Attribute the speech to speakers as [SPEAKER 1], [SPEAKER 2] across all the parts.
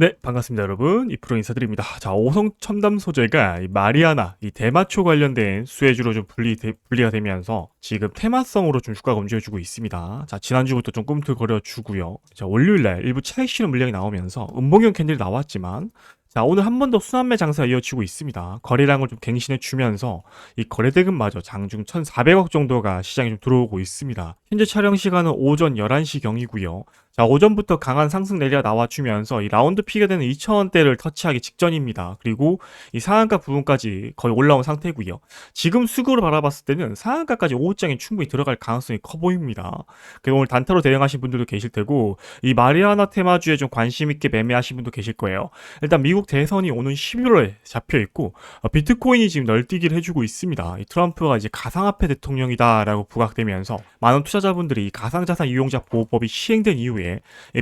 [SPEAKER 1] 네, 반갑습니다, 여러분. 이 프로 인사드립니다. 자, 오성 첨담 소재가 이 마리아나, 이 대마초 관련된 수혜주로 좀 분리, 분리가 되면서 지금 테마성으로 좀 주가가 움직여주고 있습니다. 자, 지난주부터 좀 꿈틀거려 주고요. 자, 월요일날 일부 차익 실현 물량이 나오면서 음봉형 캔들이 나왔지만 자, 오늘 한 번 더 순환매 장세가 이어지고 있습니다. 거래량을 좀 갱신해 주면서 이 거래대금마저 장중 1,400억 정도가 시장에 좀 들어오고 있습니다. 현재 촬영 시간은 오전 11시경이고요. 자, 오전부터 강한 상승 내리가 나와주면서 이 라운드 피가 되는 2,000원대를 터치하기 직전입니다. 그리고 이 상한가 부분까지 거의 올라온 상태고요. 지금 수급으로 바라봤을 때는 상한가까지 5장에 충분히 들어갈 가능성이 커 보입니다. 그리고 오늘 단타로 대응하신 분들도 계실 테고 이 마리아나 테마주에 좀 관심 있게 매매하신 분도 계실 거예요. 일단 미국 대선이 오는 11월에 잡혀 있고 어, 비트코인이 지금 널뛰기를 해주고 있습니다. 이 트럼프가 이제 가상화폐 대통령이다라고 부각되면서 많은 투자자분들이 이 가상자산 이용자 보호법이 시행된 이후에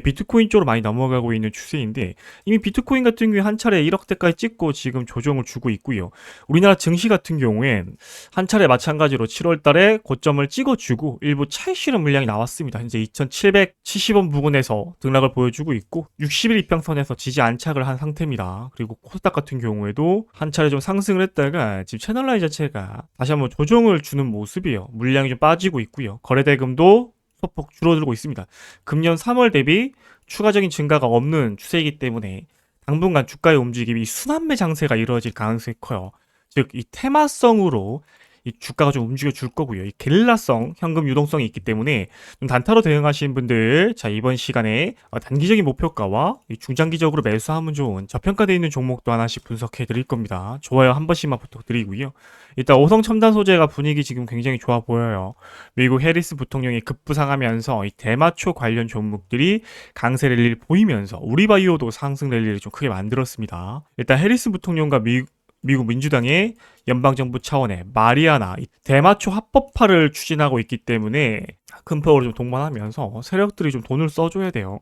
[SPEAKER 1] 비트코인 쪽으로 많이 넘어가고 있는 추세인데 이미 비트코인 같은 경우에 한 차례 1억대까지 찍고 지금 조정을 주고 있고요. 우리나라 증시 같은 경우엔 한 차례 마찬가지로 7월 달에 고점을 찍어주고 일부 차익 실현 물량이 나왔습니다. 현재 2,770원 부근에서 등락을 보여주고 있고 60일 이평선에서 지지 안착을 한 상태입니다. 그리고 코스닥 같은 경우에도 한 차례 좀 상승을 했다가 지금 채널라인 자체가 다시 한번 조정을 주는 모습이에요. 물량이 좀 빠지고 있고요. 거래 대금도 소폭 줄어들고 있습니다. 금년 3월 대비 추가적인 증가가 없는 추세이기 때문에 당분간 주가의 움직임이 순환매 장세가 이루어질 가능성이 커요. 즉, 이 테마성으로 이 주가가 좀 움직여 줄 거고요. 이 게릴라성 현금 유동성이 있기 때문에 좀 단타로 대응하시는 분들 자 이번 시간에 어, 단기적인 목표가와 중장기적으로 매수하면 좋은 저평가되어 있는 종목도 하나씩 분석해 드릴 겁니다. 좋아요 한 번씩만 부탁드리고요. 일단 오성 첨단 소재가 분위기 지금 굉장히 좋아 보여요. 미국 해리스 부통령이 급부상하면서 이 대마초 관련 종목들이 강세 랠리를 보이면서 우리바이오도 상승 랠리를 좀 크게 만들었습니다. 일단 해리스 부통령과 미, 미국 민주당의 연방정부 차원의 마리아나 대마초 합법화를 추진하고 있기 때문에 큰 폭으로 좀 동반하면서 세력들이 좀 돈을 써줘야 돼요.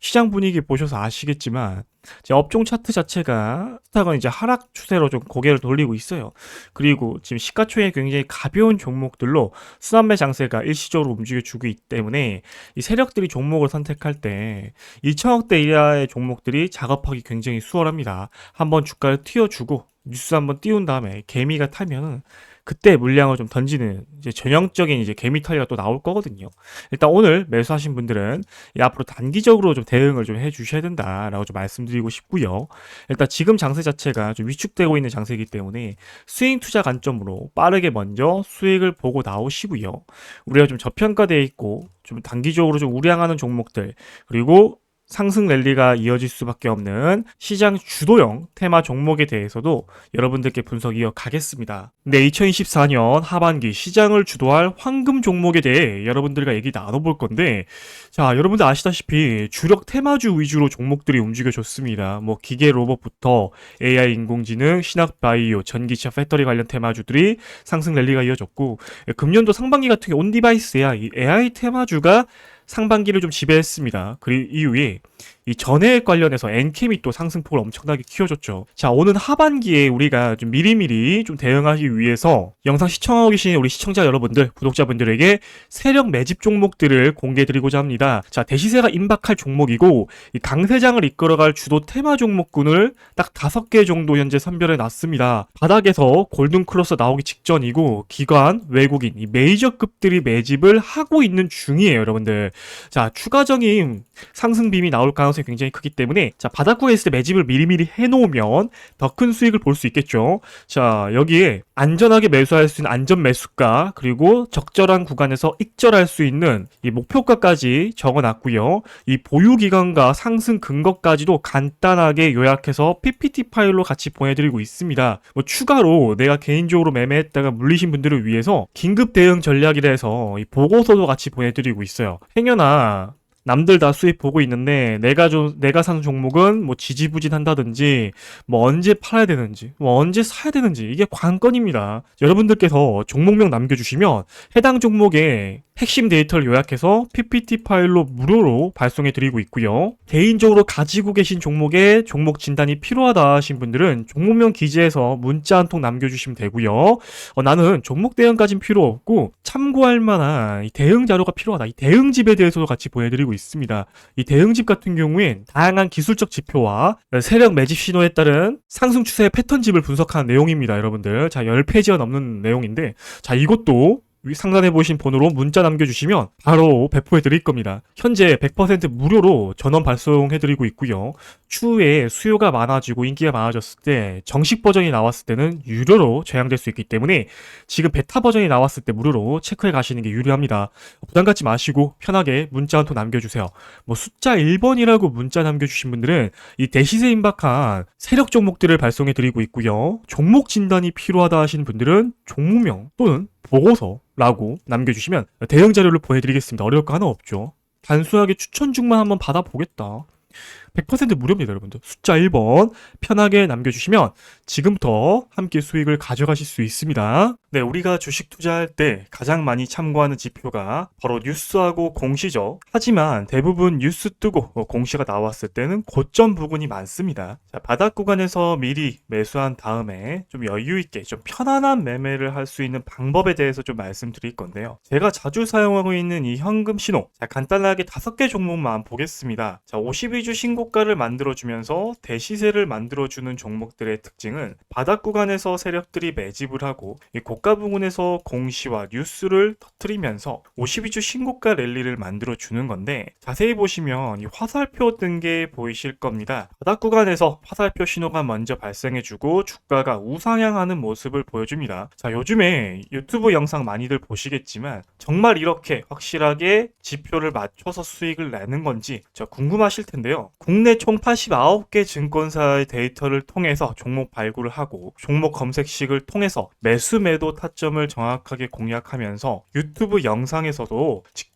[SPEAKER 1] 시장 분위기 보셔서 아시겠지만 제 업종 차트 자체가 스탁은 이제 하락 추세로 좀 고개를 돌리고 있어요. 그리고 지금 시가총액 굉장히 가벼운 종목들로 순환매 장세가 일시적으로 움직여주고 있기 때문에 이 세력들이 종목을 선택할 때 1천억대 이하의 종목들이 작업하기 굉장히 수월합니다. 한번 주가를 튀어주고 뉴스 한번 띄운 다음에 개미가 타면은 그때 물량을 좀 던지는 이제 전형적인 이제 개미 털이가 또 나올 거거든요. 일단 오늘 매수하신 분들은 앞으로 단기적으로 좀 대응을 좀 해주셔야 된다라고 좀 말씀드리고 싶고요. 일단 지금 장세 자체가 좀 위축되고 있는 장세이기 때문에 스윙 투자 관점으로 빠르게 먼저 수익을 보고 나오시고요. 우리가 좀 저평가되어 있고 좀 단기적으로 좀 우량하는 종목들 그리고 상승 랠리가 이어질 수밖에 없는 시장 주도형 테마 종목에 대해서도 여러분들께 분석 이어가겠습니다. 네, 2024년 하반기 시장을 주도할 황금 종목에 대해 여러분들과 얘기 나눠볼 건데, 자, 여러분들 아시다시피 주력 테마주 위주로 종목들이 움직여줬습니다. 뭐 기계 로봇부터 AI 인공지능, 신학 바이오, 전기차 배터리 관련 테마주들이 상승 랠리가 이어졌고, 금년도 상반기 같은 경우 온디바이스야 이 AI 테마주가 상반기를 좀 지배했습니다. 그 이후에 이 전해액 관련해서 엔캠이 또 상승폭을 엄청나게 키워줬죠. 자, 오늘 하반기에 우리가 좀 미리미리 좀 대응하기 위해서 영상 시청하고 계신 우리 시청자 여러분들, 구독자분들에게 세력 매집 종목들을 공개해드리고자 합니다. 자, 대시세가 임박할 종목이고 이 강세장을 이끌어갈 주도 테마 종목군을 딱 다섯 개 정도 현재 선별해 놨습니다. 바닥에서 골든 크로스 나오기 직전이고 기관, 외국인, 이 메이저급들이 매집을 하고 있는 중이에요, 여러분들. 자, 추가적인 상승 빔이 나올 가능성이 굉장히 크기 때문에 자 바닥구에 있을 때 매집을 미리미리 해놓으면 더 큰 수익을 볼 수 있겠죠. 자 여기에 안전하게 매수할 수 있는 안전 매수가 그리고 적절한 구간에서 익절할 수 있는 이 목표가까지 적어놨고요. 이 보유 기간과 상승 근거까지도 간단하게 요약해서 PPT 파일로 같이 보내드리고 있습니다. 뭐 추가로 내가 개인적으로 매매했다가 물리신 분들을 위해서 긴급 대응 전략이라 해서 이 보고서도 같이 보내드리고 있어요. 행여나 남들 다 수입 보고 있는데 내가 좀 내가 사는 종목은 뭐 지지부진한다든지 뭐 언제 팔아야 되는지 뭐 언제 사야 되는지 이게 관건입니다. 여러분들께서 종목명 남겨주시면 해당 종목에 핵심 데이터를 요약해서 PPT 파일로 무료로 발송해 드리고 있고요. 개인적으로 가지고 계신 종목에 종목 진단이 필요하다 하신 분들은 종목명 기재에서 문자 한 통 남겨주시면 되고요. 어, 나는 종목 대응까진 필요 없고 참고할 만한 대응 자료가 필요하다. 이 대응집에 대해서도 같이 보내드리고 있습니다. 이 대응집 같은 경우엔 다양한 기술적 지표와 세력 매집 신호에 따른 상승 추세의 패턴집을 분석한 내용입니다, 여러분들. 자, 10페이지가 넘는 내용인데, 자, 이것도 위 상단에 보신 번호로 문자 남겨주시면 바로 배포해 드릴 겁니다. 현재 100% 무료로 전원 발송해 드리고 있고요. 추후에 수요가 많아지고 인기가 많아졌을 때 정식 버전이 나왔을 때는 유료로 제한될 수 있기 때문에 지금 베타 버전이 나왔을 때 무료로 체크해 가시는 게 유리합니다. 부담 갖지 마시고 편하게 문자 한 통 남겨주세요. 뭐 숫자 1번이라고 문자 남겨주신 분들은 이 대시세 임박한 세력 종목들을 발송해 드리고 있고요. 종목 진단이 필요하다 하시는 분들은 종목명 또는 보고서라고 남겨주시면 대응 자료를 보내드리겠습니다. 어려울 거 하나 없죠. 단순하게 추천 중만 한번 받아보겠다. 100% 무료입니다, 여러분들. 숫자 1번 편하게 남겨주시면 지금부터 함께 수익을 가져가실 수 있습니다. 네, 우리가 주식 투자할 때 가장 많이 참고하는 지표가 바로 뉴스하고 공시죠. 하지만 대부분 뉴스 뜨고 어, 공시가 나왔을 때는 고점 부분이 많습니다. 자, 바닥 구간에서 미리 매수한 다음에 좀 여유 있게 좀 편안한 매매를 할 수 있는 방법에 대해서 좀 말씀드릴 건데요. 제가 자주 사용하고 있는 이 현금 신호. 자, 간단하게 다섯 개 종목만 보겠습니다. 자, 52주 신고 가를 만들어주면서 대시세를 만들어주는 종목들의 특징은 바닥 구간에서 세력들이 매집을 하고 이 고가 부분에서 공시와 뉴스를 터트리면서 52주 신고가 랠리를 만들어주는 건데 자세히 보시면 이 화살표 뜬 게 보이실 겁니다. 바닥 구간에서 화살표 신호가 먼저 발생해주고 주가가 우상향하는 모습을 보여줍니다. 자, 요즘에 유튜브 영상 많이들 보시겠지만 정말 이렇게 확실하게 지표를 맞춰서 수익을 내는 건지 저 궁금하실 텐데요. 국내 총 89개 증권사의 데이터를 통해서 종목 발굴을 하고 종목 검색식을 통해서 매수 매도 타점을 정확하게 공략하면서 유튜브 영상에서도 직접